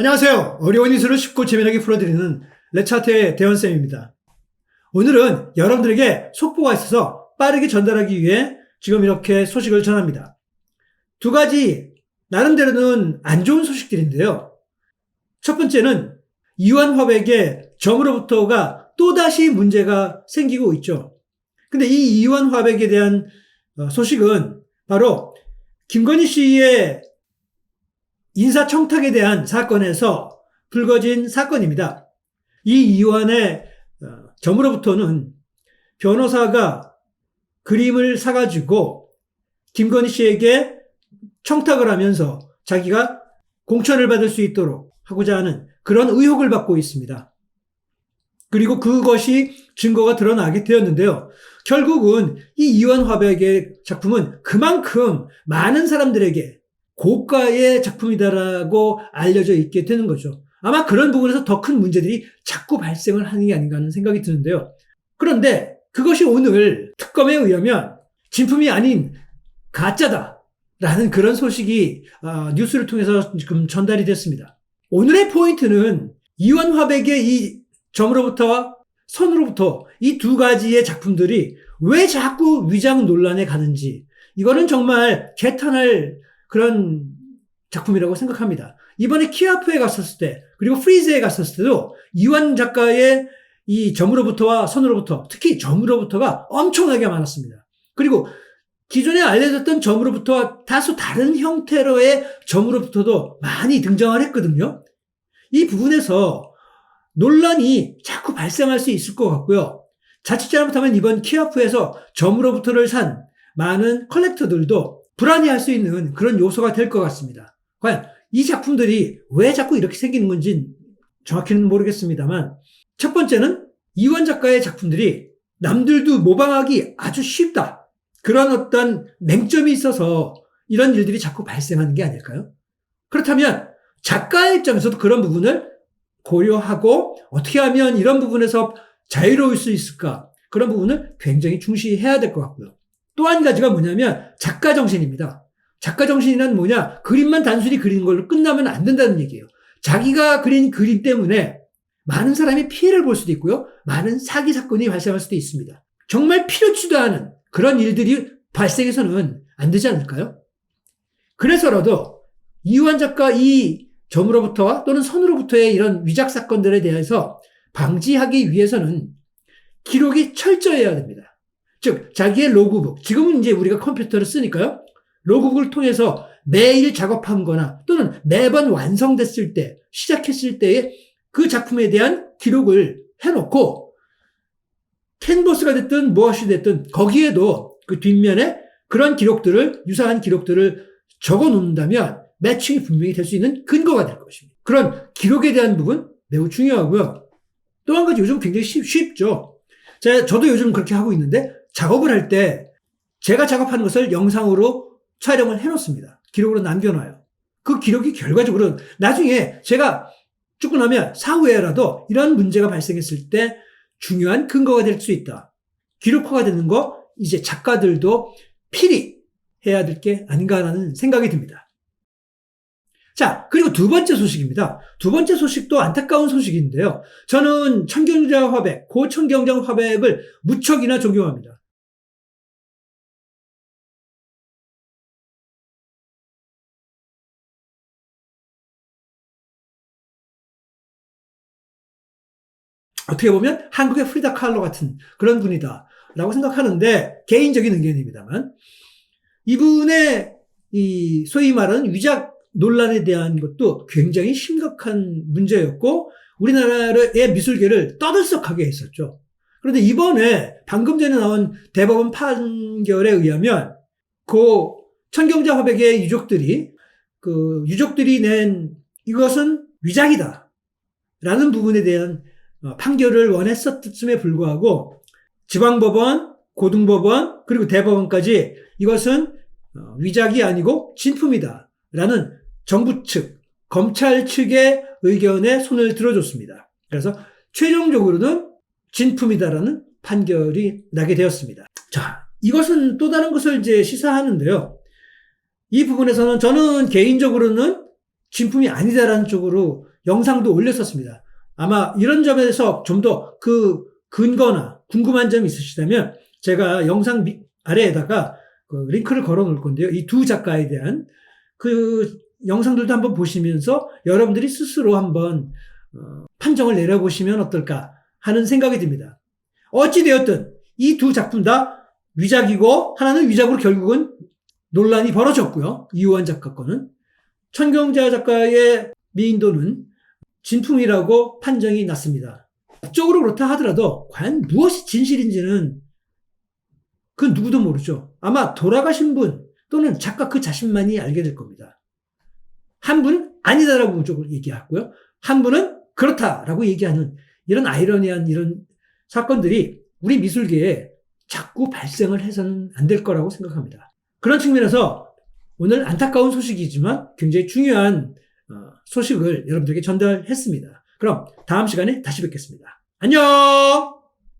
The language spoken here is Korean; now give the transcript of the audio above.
안녕하세요. 어려운 이수를 쉽고 재미나게 풀어드리는 레차트의 대원쌤입니다. 오늘은 여러분들에게 속보가 있어서 빠르게 전달하기 위해 지금 이렇게 소식을 전합니다. 두 가지 나름대로는 안 좋은 소식들인데요. 첫 번째는 이완 화백의 점으로부터가 또다시 문제가 생기고 있죠. 근데 이 이완 화백에 대한 어, 소식은 바로 김건희 씨의 인사청탁에 대한 사건에서 불거진 사건입니다. 이 이완의 어, 점으로부터는 변호사가 그림을 사가지고 김건희 씨에게 청탁을 하면서 자기가 공천을 받을 수 있도록 하고자 하는 그런 의혹을 받고 있습니다. 그리고 그것이 증거가 드러나게 되었는데요. 결국은 이 이완 화백의 작품은 그만큼 많은 사람들에게 고가의 작품이다라고 알려져 있게 되는 거죠. 아마 그런 부분에서 더 큰 문제들이 자꾸 발생을 하는 게 아닌가 하는 생각이 드는데요. 그런데 그것이 오늘 특검에 의하면 진품이 아닌 가짜다. 라는 그런 소식이 어, 뉴스를 통해서 지금 전달이 됐습니다. 오늘의 포인트는 이완 화백의 이 점으로부터와 선으로부터 이 두 가지의 작품들이 왜 자꾸 위장 논란에 가는지 이거는 정말 개탄할 그런 작품이라고 생각합니다. 이번에 키아프에 갔었을 때 그리고 프리즈에 갔었을 때도 이완 작가의 이 점으로부터와 선으로부터 특히 점으로부터가 엄청나게 많았습니다. 그리고 기존에 알려졌던 점으로부터와 다소 다른 형태로의 점으로부터도 많이 등장을 했거든요. 이 부분에서 논란이 자꾸 발생할 수 있을 것 같고요. 자칫 잘못하면 이번 키아프에서 점으로부터를 산 많은 컬렉터들도 불안해할 수 있는 그런 요소가 될 것 같습니다. 과연 이 작품들이 왜 자꾸 이렇게 생기는 건지 정확히는 모르겠습니다만 첫 번째는 이원 작가의 작품들이 남들도 모방하기 아주 쉽다. 그런 어떤 맹점이 있어서 이런 일들이 자꾸 발생하는 게 아닐까요? 그렇다면 작가의 입장에서도 그런 부분을 고려하고 어떻게 하면 이런 부분에서 자유로울 수 있을까? 그런 부분을 굉장히 중시해야 될 것 같고요. 또 한 가지가 뭐냐면 작가 정신입니다. 작가 정신이란 뭐냐? 그림만 단순히 그리는 걸로 끝나면 안 된다는 얘기예요. 자기가 그린 그림 때문에 많은 사람이 피해를 볼 수도 있고요. 많은 사기 사건이 발생할 수도 있습니다. 정말 필요치도 않은 그런 일들이 발생해서는 안 되지 않을까요? 그래서라도 이완 작가 이 점으로부터와 또는 선으로부터의 이런 위작 사건들에 대해서 방지하기 위해서는 기록이 철저해야 됩니다. 즉, 자기의 로그북. 지금은 이제 우리가 컴퓨터를 쓰니까요. 로그북을 통해서 매일 작업한 거나 또는 매번 완성됐을 때, 시작했을 때의 그 작품에 대한 기록을 해놓고 캔버스가 됐든 무엇이 됐든 거기에도 그 뒷면에 그런 기록들을, 유사한 기록들을 적어 놓는다면 매칭이 분명히 될 수 있는 근거가 될 것입니다. 그런 기록에 대한 부분 매우 중요하고요. 또 한 가지 요즘 굉장히 쉽, 쉽죠. 제가, 저도 요즘 그렇게 하고 있는데 작업을 할 때 제가 작업하는 것을 영상으로 촬영을 해놓습니다. 기록으로 남겨놔요. 그 기록이 결과적으로 나중에 제가 죽고 나면 사후에라도 이런 문제가 발생했을 때 중요한 근거가 될 수 있다. 기록화가 되는 거 이제 작가들도 필히 해야 될 게 아닌가라는 생각이 듭니다. 자, 그리고 두 번째 소식입니다. 두 번째 소식도 안타까운 소식인데요. 저는 청경자 화백, 고청경장 화백을 무척이나 존경합니다. 어떻게 보면 한국의 프리다 칼로 같은 그런 분이다. 라고 생각하는데, 개인적인 의견입니다만, 이분의 이 소위 말하는 위작 논란에 대한 것도 굉장히 심각한 문제였고, 우리나라의 미술계를 떠들썩하게 했었죠. 그런데 이번에 방금 전에 나온 대법원 판결에 의하면, 그 천경자 화백의 유족들이, 그 유족들이 낸 이것은 위작이다. 라는 부분에 대한 어, 판결을 원했었음에 불구하고 지방법원, 고등법원, 그리고 대법원까지 이것은 어, 위작이 아니고 진품이다. 라는 정부 측, 검찰 측의 의견에 손을 들어줬습니다. 그래서 최종적으로는 진품이다라는 판결이 나게 되었습니다. 자, 이것은 또 다른 것을 이제 시사하는데요. 이 부분에서는 저는 개인적으로는 진품이 아니다라는 쪽으로 영상도 올렸었습니다. 아마 이런 점에서 좀 더 그 근거나 궁금한 점이 있으시다면 제가 영상 미- 아래에다가 그 링크를 걸어 놓을 건데요. 이 두 작가에 대한 그 영상들도 한번 보시면서 여러분들이 스스로 한번 어, 판정을 내려보시면 어떨까 하는 생각이 듭니다. 어찌되었든 이 두 작품 다 위작이고 하나는 위작으로 결국은 논란이 벌어졌고요. 이우환 작가 거는 천경자 작가의 미인도는 진품이라고 판정이 났습니다. 법적으로 그렇다 하더라도 과연 무엇이 진실인지는 그 누구도 모르죠. 아마 돌아가신 분 또는 작가 그 자신만이 알게 될 겁니다. 한 분은 아니다라고 무조건 얘기하고요. 한 분은 그렇다라고 얘기하는 이런 아이러니한 이런 사건들이 우리 미술계에 자꾸 발생을 해서는 안 될 거라고 생각합니다. 그런 측면에서 오늘 안타까운 소식이지만 굉장히 중요한 어, 소식을 여러분들에게 전달했습니다. 그럼 다음 시간에 다시 뵙겠습니다. 안녕!